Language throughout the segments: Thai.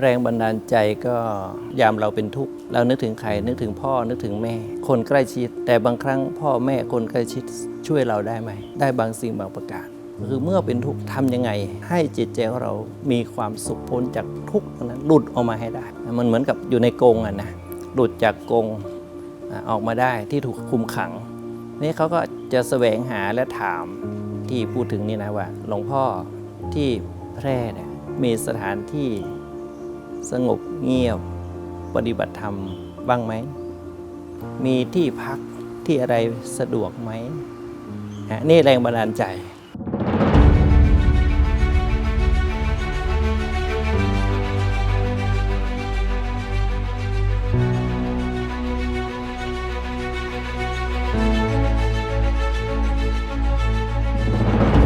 แรงบันดาลใจก็ยามเราเป็นทุกข์เรานึกถึงใครนึกถึงพ่อนึกถึงแม่ คนใกล้ชิด แต่บางครั้งพ่อแม่คนใกล้ชิดช่วยเราได้ไหม ได้บางสิ่งบางประการคือเมื่อเป็นทุกข์ทำยังไง ให้จิตใจของเรามีความสุขพ้นจากทุกข์นั้นหลุดออกมาให้ได้ มันเหมือนกับอยู่ในกรงอะนะหลุดจากกรงอออกมาได้ที่ถูกคุมขัง นี่เขาก็จะแสวงหาและถามที่พูดถึงนี่นะว่า หลวงพ่อที่แพร่เนี่ยมีสถานที่ สงบเงียบ ปฏิบัติธรรมบ้างไหม มีที่พักที่อะไรสะดวกไหมฮะนี่แรงบันดาลใจ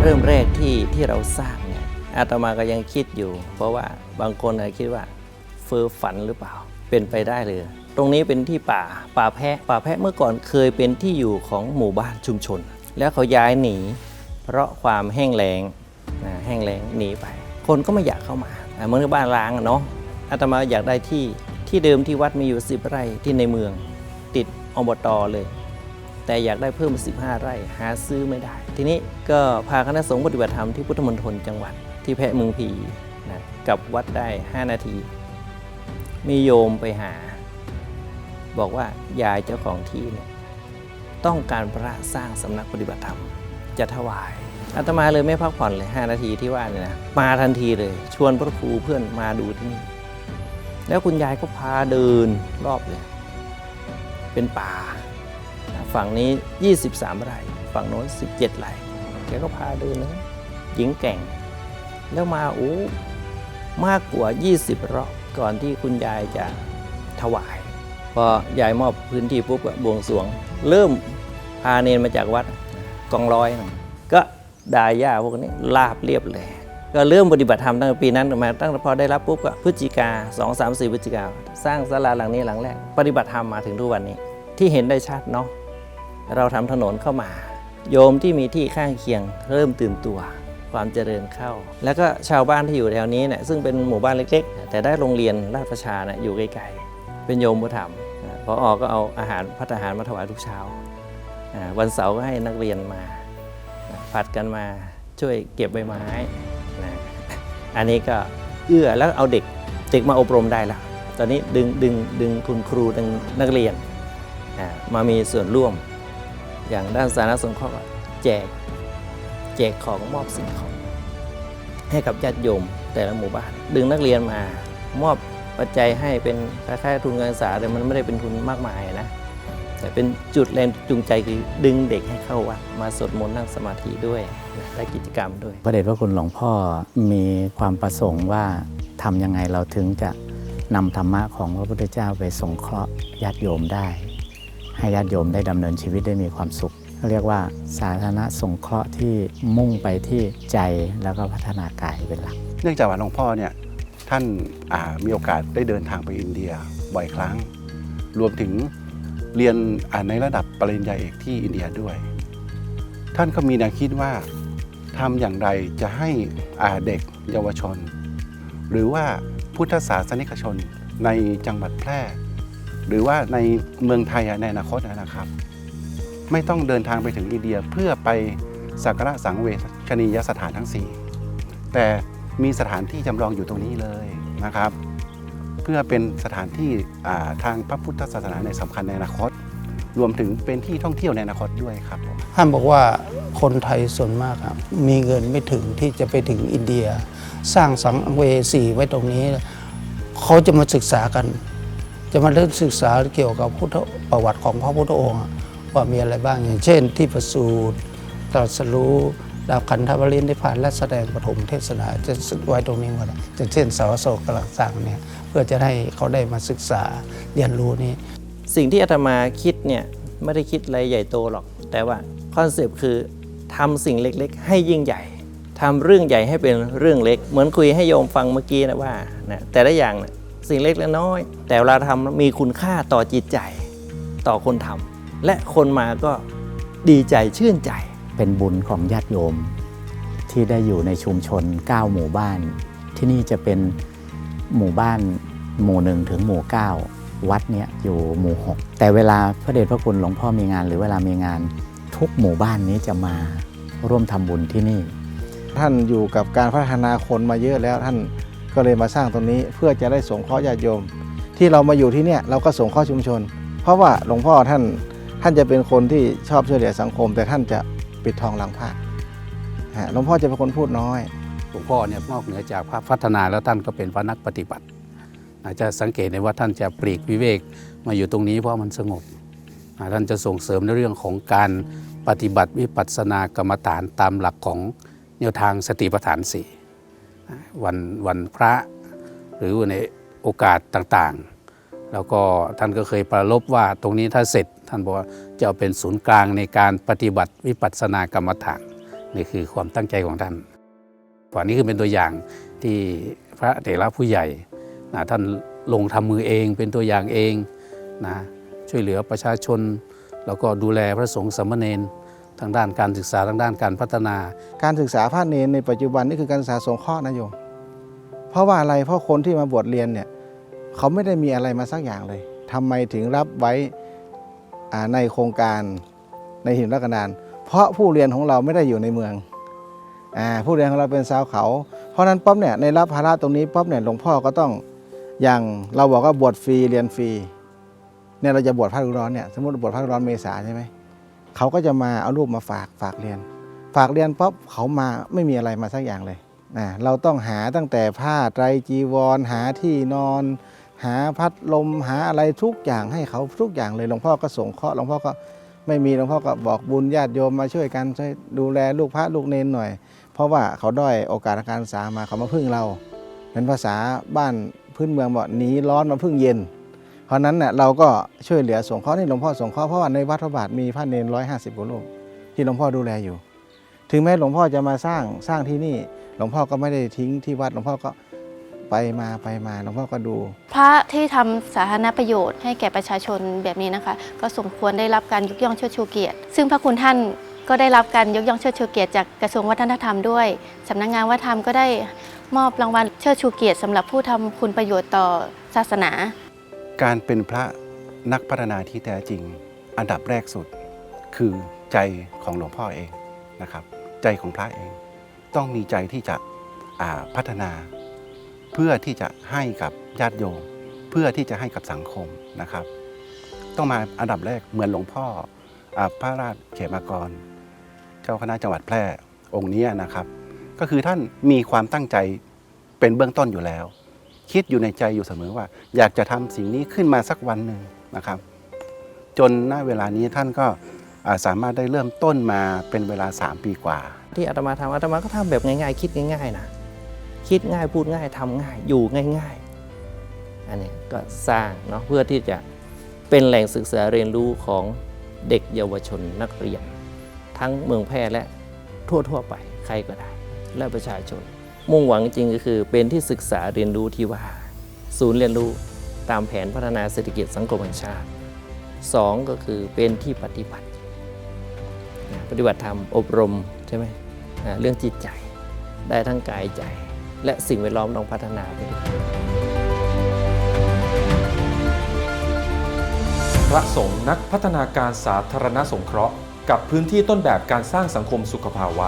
เริ่มแรกที่ที่เราสร้างเนี่ยอาตมาก็ยังคิดอยู่ เพราะว่าบางคนอาจคิดว่า เฟอฝันหรือเปล่า เป็นไปได้เลย ตรงนี้เป็นที่ป่าป่าแพะ ป่าแพะเมื่อก่อนเคยเป็นที่อยู่ของหมู่บ้านชุมชน แล้วเขาย้ายหนี เพราะความแห้งแล้งนะแห้งแล้งหนีไป คนก็ไม่อยากเข้ามาเมือนกับบ้านร้างอะเนาะอาตมาอยากได้ที่ที่เดิมที่วัดมีอยู่สิบไร่ที่ในเมืองติดอบตเลย แต่อยากได้เพิ่ม 15 ไร่หาซื้อไม่ได้ ทีนี้ก็พาคณะสงฆ์ปฏิบัติธรรมที่พุทธมณฑลจังหวัดที่แพะเมืองผีนะกับวัดได้ 5 นาที มีโยมไปหา บอกว่ายายเจ้าของที่เนี่ยต้องการพระสร้างสำนักปฏิบัติธรรม จะถวายอาตมาเลยไม่พักผ่อนเลย 5 นาทีที่ว่าเนี่ยนะมาทันทีเลย ชวนพระครูเพื่อนมาดูที่นี่ แล้วคุณยายก็พาเดินรอบเลย เป็นป่า ฝั่งนี้ 23 ไร่ ฝั่งโน้น 17 ไร่แกก็พาเดินนะหญิงแก่ง แล้วมาโอ้มากกว่า 20 รอบ ก่อนที่คุณยายจะถวาย พอยายมอบพื้นที่ปุ๊บก็บวงสรวง เริ่มพาเนนมาจากวัดกองร้อยนะก็ดาย่าพวกนี้ลาบเรียบเลยก็เริ่มปฏิบัติธรรมตั้งแต่ปีนั้นมาตั้งแต่พอได้รับปุ๊บก็พฤศจิกา2 3 4พฤศจิกาสร้างศาลาหลังนี้หลังแรก ปฏิบัติธรรมมาถึงทุกวันนี้ ที่เห็นได้ชัดเนาะเราทำถนนเข้ามา โยมที่มีที่ข้างเคียง เริ่มตื่นตัว ความเจริญเข้า แล้วก็ชาวบ้านที่อยู่แถวนี้เนี่ยซึ่งเป็นหมู่บ้านเล็ก ๆ แต่ได้โรงเรียนราชประชานะอยู่ใกล้ๆเป็นโยมผู้ธรรมพอออกก็เอาอาหารพัฒหารมาถวายทุกเช้า วันเสาร์ก็ให้นักเรียนมาผัดกันมาช่วยเก็บใบไม้นะอันนี้ก็เอื้อแล้วเอาเด็กเด็กมาอบรมได้แล้วตอนนี้ดึงดึงดึงคุณครูดึงนักเรียนมามีส่วนร่วม อย่างด้านสาธารณสงเคราะห์ก็แจก แจกของมอบสิ่งของให้กับญาติโยมแต่ละหมู่บ้าน ดึงนักเรียนมามอบปัจจัยให้เป็นคล้ายๆทุนการศึกษาแต่มันไม่ได้เป็นทุนมากมายนะแต่เป็นจุดแรงจูงใจคือดึงเด็กให้เข้าวัดมาสวดมนต์นั่งสมาธิด้วยนะได้กิจกรรมด้วย พระเดชพระคุณหลวงพ่อมีความประสงค์ว่าทำยังไงเราถึงจะนำธรรมะของพระพุทธเจ้าไปสงเคราะห์ญาติโยมได้ ให้ญาติโยมได้ดำเนินชีวิตได้มีความสุข เรียกว่าสาธารณสงเคราะห์ที่มุ่งไปที่ใจแล้วก็พัฒนากายเป็นหลัก เนื่องจากว่าหลวงพ่อเนี่ยท่านามีโอกาสได้เดินทางไปอินเดียบ่อยครั้ง รวมถึงเรียนในระดับปริญญาเอกที่อินเดียด้วย ท่านก็มีแนวคิดว่าทำอย่างไรจะให้อาเด็กเยาวชน หรือว่าพุทธศาสนิกชนในจังหวัดแพร่ หรือว่าในเมืองไทยในอนาคตนะครับ ไม่ต้องเดินทางไปถึงอินเดียเพื่อไปสักการะสังเวชนียสถานทั้ง 4 แต่มีสถานที่จำลองอยู่ตรงนี้เลยนะครับ เพื่อเป็นสถานที่ทางพระพุทธศาสนาในสำคัญในอนาคต รวมถึงเป็นที่ท่องเที่ยวในอนาคตด้วยครับท่านบอกว่าคนไทยส่วนมากอะมีเงินไม่ถึงที่จะไปถึงอินเดีย สร้างสังเวสีไว้ตรงนี้ เขาจะมาศึกษากัน จะมาเริ่มศึกษาเกี่ยวกับพุทธประวัติของพระพุทธองค์ ว่ามีอะไรบ้างอย่างเช่น ที่ประสูติตรัสรู้ดาวขันธปรินิพพานและแสดงปฐมเทศนาจะสึกไว้ตรงนี้หมดอะอย่างเช่นสาวโศกกำลังสร้างเนี่ยเพื่อจะให้เขาได้มาศึกษาเรียนรู้นี้ สิ่งที่อาตมาคิดเนี่ยไม่ได้คิดอะไรใหญ่โตหรอก แต่ว่าคอนเซปต์คือทำสิ่งเล็กๆ ให้ยิ่งใหญ่ทำเรื่องใหญ่ให้เป็นเรื่องเล็ก เหมือนคุยให้โยมฟังเมื่อกี้นะว่านะแต่ละอย่างนะสิ่งเล็กและน้อย แต่เวลาทำมีคุณค่าต่อจิตใจต่อคนทำ และคนมาก็ดีใจชื่นใจ เป็นบุญของญาติโยม ที่ได้อยู่ในชุมชน 9 หมู่บ้าน ที่นี่จะเป็นหมู่บ้านหมู่หนึ่งถึงหมู่เก้าวัดเนี่ยอยู่หมู่หกแต่เวลาพระเดชพระคุณหลวงพ่อมีงาน หรือเวลามีงานทุกหมู่บ้านนี้จะมาร่วมทำบุญที่นี่ ท่านอยู่กับการพัฒนาคนมาเยอะแล้วท่านก็เลยมาสร้างตรงนี้เพื่อจะได้สงเคราะห์ญาติโยม ที่เรามาอยู่ที่เนี่ยเราก็สงเคราะห์ชุมชน เพราะว่าหลวงพ่อท่าน ท่านจะเป็นคนที่ชอบช่วยเหลือสังคม แต่ท่านจะปิดทองหลังพระหลวงพ่อจะเป็นคนพูดน้อยหลวงพ่อเนี่ยนอกเหนือจากพระพัฒนาแล้วท่านก็เป็นพระนักปฏิบัติ อาจจะสังเกตได้ว่าท่านจะปลีกวิเวกมาอยู่ตรงนี้เพราะมันสงบท่านจะส่งเสริมในเรื่องของการปฏิบัติวิปัสสนากรรมฐานตามหลักของแนวทางสติปัฏฐานสี่วันวันพระหรือในโอกาสต่างๆ แล้วก็ท่านก็เคยประลบว่าตรงนี้ถ้าเสร็จ ท่านบอกว่าจะเอาเป็นศูนย์กลางในการปฏิบัติวิปัสสนากรรมฐานนี่คือความตั้งใจของท่านฝันนี้คือเป็นตัวอย่างที่พระเถระผู้ใหญ่นะท่านลงทำมือเองเป็นตัวอย่างเองนะช่วยเหลือประชาชน แล้วก็ดูแลพระสงฆ์สามเณรทางด้านการศึกษาทางด้านการพัฒนา การศึกษาพระเนรในปัจจุบันนี่คือการศึกษาสงเคราะห์นะโยมเพราะว่าอะไรเพราะคนที่มาบวชเรียนเนี่ย เขาไม่ได้มีอะไรมาสักอย่างเลยทำไมถึงรับไว้ในโครงการในหินรักนาน เพราะผู้เรียนของเราไม่ได้อยู่ในเมืองอผู้เรียนของเราเป็นชาวเขา เพราะนั้นป๊อบเนี่ยในรับภาระตรงนี้ป๊อบเนี่ยหลวงพ่อก็ต้องอย่างเราบอกว่าบวชฟรีเรียนฟรีเนี่ยเราจะบวชพระฤร้อนเนี่ยสมมติบวชพระฤร้อนเมษาใช่ไหมเขาก็จะมาเอารูปมาฝากฝากเรียน ฝากเรียนป๊อบเขามาไม่มีอะไรมาสักอย่างเลยนะเราต้องหาตั้งแต่ผ้าไตรจีวร หาที่นอน หาพัดลมหาอะไรทุกอย่างให้เขาทุกอย่างเลยหลวงพ่อก็ส่งเคราะห์หลวงพ่อก็ไม่มีหลวงพ่อก็บอกบุญญาติโยมมาช่วยกันช่วยดูแลลูกพระลูกเนนหน่อย เพราะว่าเขาด้อยโอกาสทางการศึกษามาเขามาพึ่งเราเป็นภาษาบ้านพื้นเมืองบอกหนีร้อนมาพึ่งเย็น เพราะนั้นเน่ยเราก็ช่วยเหลือสงเคราะห์นี่หลวงพ่อสงเคราะห์เพราะว่าในวัดพระบาทมีพระเนนร้อยห้าสิบกว่ารูปที่หลวงพ่อดูแลอยู่ ถึงแม้หลวงพ่อจะมาสร้างสร้างที่นี่ หลวงพ่อก็ไม่ได้ทิ้งที่วัดหลวงพ่อก็ ไปมาไปมาหลวงพ่อก็ดู พระที่ทำสาธารณประโยชน์ให้แก่ประชาชนแบบนี้นะคะ ก็สมควรได้รับการยกย่องเชิดชูเกียรติ ซึ่งพระคุณท่านก็ได้รับการยกย่องเชิดชูเกียรติจากกระทรวงวัฒนธรรมด้วยสำนักงานวัฒนธรรมก็ได้มอบรางวัลเชิดชูเกียรติสำหรับผู้ทำคุณประโยชน์ต่อศาสนา การเป็นพระนักพัฒนาที่แท้จริง อันดับแรกสุด คือใจของหลวงพ่อเองนะครับ ใจของพระเอง ต้องมีใจที่จะอ่าพัฒนา เพื่อที่จะให้กับญาติโยม เพื่อที่จะให้กับสังคมนะครับ ต้องมาอันดับแรกเหมือนหลวงพ่อพระราชเขมากร เจ้าคณะจังหวัดแพร่องค์นี้นะครับ ก็คือท่านมีความตั้งใจเป็นเบื้องต้นอยู่แล้ว คิดอยู่ในใจอยู่เสมอว่า อยากจะทำสิ่งนี้ขึ้นมาสักวันหนึ่งนะครับ จนณเวลานี้ท่านก็สามารถได้เริ่มต้นมาเป็นเวลา 3 ปีกว่า ที่อาตมาทำอาตมาก็ทำแบบง่ายๆ คิดง่ายๆนะ คิดง่ายพูดง่ายทำง่ายอยู่ง่าย ๆ อันนี้ก็สร้างเนาะเพื่อที่จะเป็นแหล่งศึกษาเรียนรู้ของเด็กเยาวชนนักเรียน ทั้งเมืองแพร่และทั่วๆไปใครก็ได้ และประชาชน มุ่งหวังจริงก็คือเป็นที่ศึกษาเรียนรู้ที่ว่า ศูนย์เรียนรู้ตามแผนพัฒนาเศรษฐกิจสังคมแห่งชาติสองก็คือเป็นที่ปฏิบัติ ปฏิบัติธรรมอบรมใช่ไหมเรื่องจิตใจได้ทั้งกายใจ และสิ่งแวดล้อมต้องพัฒนาไปด้วยพระสงฆ์นักพัฒนาการสาธารณสงเคราะห์ กับพื้นที่ต้นแบบการสร้างสังคมสุขภาวะ